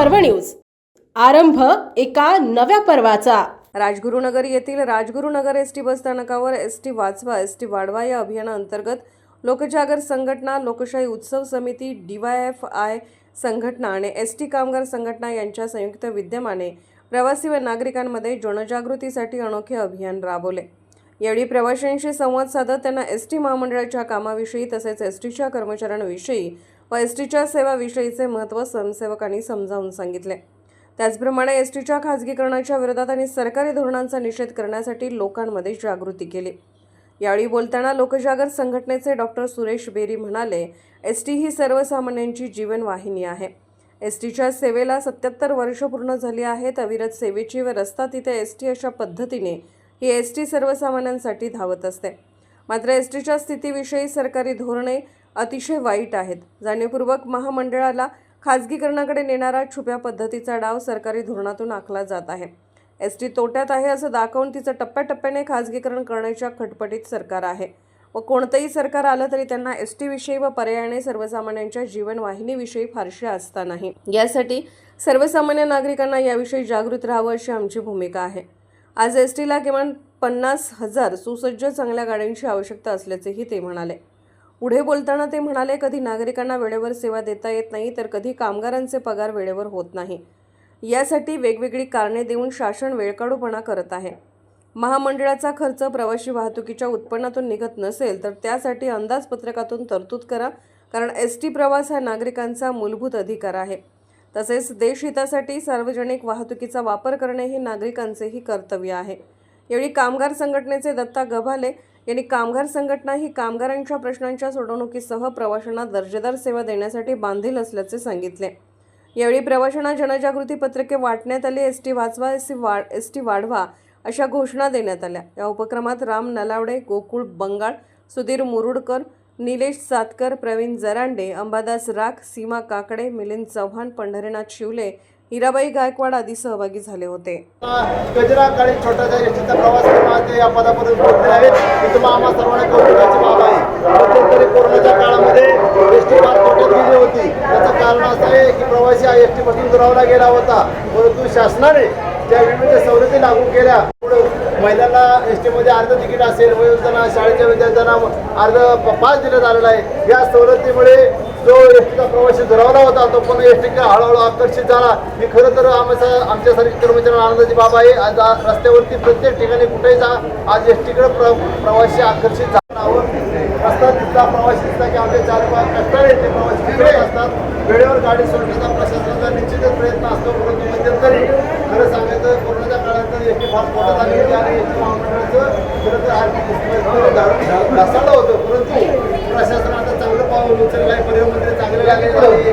पर्व न्यूज. आरंभ एका नव्या पर्वाचा. राजगुरुनगर येथील राजगुरुनगर एस टी बसस्थानकावर एस टी वाचवा एस टी वाढवा या अभियानाअंतर्गत लोकजागर संघटना लोकशाही उत्सव समिती डीवायएफ आय संघटना आणि एस टी कामगार संघटना यांच्या संयुक्त विद्यमाने प्रवासी व नागरिकांमध्ये जनजागृतीसाठी अनोखे अभियान राबवले. यावेळी प्रवाशांशी संवाद साधत त्यांना एस टी महामंडळाच्या कामाविषयी तसेच एस टीच्या कर्मचाऱ्यांविषयी व एस टीच्या सेवाविषयीचे महत्त्व स्वयंसेवकांनी समजावून सांगितले. त्याचप्रमाणे एस टीच्या खाजगीकरणाच्या विरोधात आणि सरकारी धोरणांचा निषेध करण्यासाठी लोकांमध्ये जागृती केली. यावेळी बोलताना लोकजागर संघटनेचे डॉक्टर सुरेश बेरी म्हणाले एस टी ही सर्वसामान्यांची जीवनवाहिनी आहे. एस टीच्या सेवेला सत्याहत्तर वर्ष पूर्ण झाली आहेत. अविरत सेवेची व रस्ता तिथे एस टी अशा पद्धतीने ही एस टी सर्वसामान्यांसाठी धावत असते. मात्र एस टीच्या स्थितीविषयी सरकारी धोरणे अतिशय वाईट आहेत. जाणीवपूर्वक महामंडळाला खाजगीकरणाकडे नेणारा छुप्या पद्धतीचा डाव सरकारी धोरणातून आखला जात आहे. एस टी तोट्यात आहे असं दाखवून तिचं टप्प्याटप्प्याने खाजगीकरण करण्याच्या खटपटीत सरकार आहे. व कोणतंही सरकार आलं तरी त्यांना एस टीविषयी व पर्यायाने सर्वसामान्यांच्या जीवनवाहिनीविषयी फारशी आस्था नाही. यासाठी सर्वसामान्य नागरिकांना याविषयी जागृत राहावं अशी आमची भूमिका आहे. आज एस टीला किमान पन्नास हजार सुसज्ज चांगल्या गाड्यांची आवश्यकता असल्याचेही ते म्हणाले. पुढे बोलताना ते म्हणाले कधी नागरिकांना वेळेवर सेवा देता येत नाही तर कधी कामगारांचे पगार वेळेवर होत नाही. यासाठी वेगवेगळी कारणे देऊन शासन वेळकाढूपणा करत आहे. महामंडळाचा खर्च प्रवासी वाहतुकीच्या उत्पन्नातून निघत नसेल तर त्यासाठी अंदाजपत्रकातून तरतूद करा कारण एस टी प्रवास हा नागरिकांचा मूलभूत अधिकार आहे. तसेच देशहितासाठी सार्वजनिक वाहतुकीचा वापर करणे हे नागरिकांचेही कर्तव्य आहे. यावेळी कामगार संघटनेचे दत्ता गभाले यांनी कामगार संघटना ही कामगारांच्या प्रश्नांच्या सोडवणुकीसह प्रवाशांना दर्जेदार सेवा देण्यासाठी बांधील असल्याचे सांगितले. यावेळी प्रवाशांना जनजागृती पत्रके वाटण्यात आली एस टी वाचवा एस टी वाढ एस टी वाढवा अशा घोषणा देण्यात आल्या. या उपक्रमात राम नलावडे गोकुळ बंगाळ सुधीर मुरुडकर निलेश सातकर प्रवीण जरांडे अंबादास राख सीमा काकडे मिलिंद चव्हाण पंढरीनाथ शिवले हिराबाई गायकवाड आदी सहभागी झाले होते. गजरा काळी छोटासा एसटीचा प्रवास करून आज ते या पदापर्यंत पोहोचले आहेत ही तुम्हा आम्हा सर्वांना कौतुकाची बाब आहे. मध्यंतरी कोरोनाच्या काळामध्ये एस टी फार तोट्यात गेली होती. त्याचं कारण असं आहे की प्रवासी हा एस टीमधून दुरावला गेला होता. परंतु शासनाने ज्या विविध सवलती लागू केल्या. महिलांना एस टीमध्ये अर्ध तिकीट असेल वयोवृद्धांना शाळेच्या विद्यार्थ्यांना अर्ध पास दिलं आलेला आहे. या सवलतीमुळे जो एस टीचा प्रवासी दुरावला होता तो पण एस टीकडे हळूहळू आकर्षित झाला. ही खरं तर आमच्या आमच्यासारखी कर्मचाऱ्यांना आनंदाची बाब आहे. आज रस्त्यावरती प्रत्येक ठिकाणी कुठेही जा आज एस टीकडे प्र प्रवासी आकर्षित झाला रस्ता तिथला प्रवासी दिसला की आमचे चार पाच कष्टाळे ते प्रवासी तिकडे असतात. वेळेवर गाडी सोडण्याचा प्रशासनाचा निश्चितच प्रयत्न असतो. परंतु मध्यंतरी खरं सांगायचं कोरोनाच्या काळात एस टी फार मोठं झाली होती आणि एस टी महामंडळाचं खरं तर आर्थिक घसरलं होतं. परंतु प्रशासन आता चांगलं पाऊल उचललं आहे परिवहन मंत्री चांगले लागले आहे